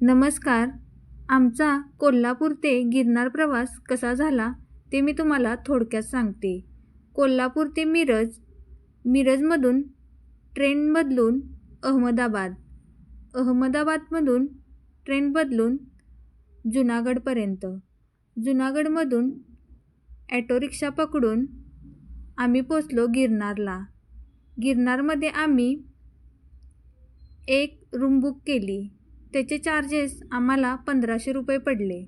नमस्कार. आमचा कोल्हापूर ते गिरनार प्रवास कसा झाला ते मी तुम्हाला थोडक्यात सांगते. कोल्हापूर ते मिरज मिरजमधून ट्रेन बदलून अहमदाबाद अहमदाबादमधून ट्रेन बदलून जुनागडपर्यंत. जुनागडमधून ॲटो रिक्षा पकडून आम्ही पोचलो गिरनारला. गिरनारमध्ये आम्ही एक रूम बुक केली. त्याचे चार्जेस आम्हाला पंधराशे रुपये पडले.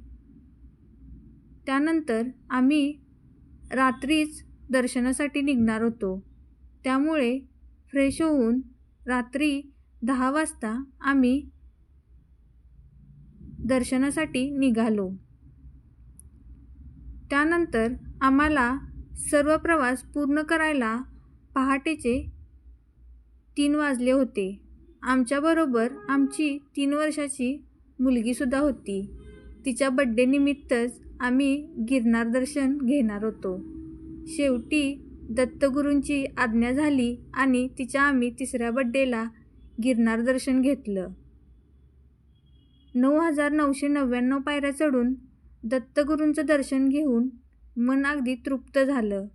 त्यानंतर आम्ही रात्रीच दर्शनासाठी निघणार होतो. त्यामुळे फ्रेश होऊन रात्री दहा वाजता आम्ही दर्शनासाठी निघालो. त्यानंतर आम्हाला सर्व प्रवास पूर्ण करायला पहाटेचे तीन वाजले होते. आमच्याबरोबर आमची तीन वर्षाची मुलगीसुद्धा होती. तिच्या बड्डेनिमित्तच आम्ही गिरनार दर्शन घेणार होतो. शेवटी दत्तगुरूंची आज्ञा झाली आणि तिच्या आम्ही तिसऱ्या बड्डेला गिरनार दर्शन घेतलं. नऊ हजार नऊशे नव्याण्णव पायऱ्या चढून दत्तगुरूंचं दर्शन घेऊन मन अगदी तृप्त झालं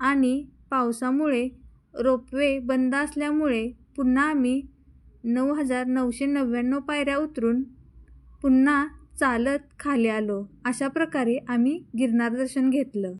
आणि पावसामुळे रोपवे बंद असल्यामुळे पुन्हा आम्ही नऊ हजार नऊशे नव्याण्णव पायऱ्या उतरून पुन्हा चालत खाली आलो. अशा प्रकारे आम्ही गिरनार दर्शन घेतलं.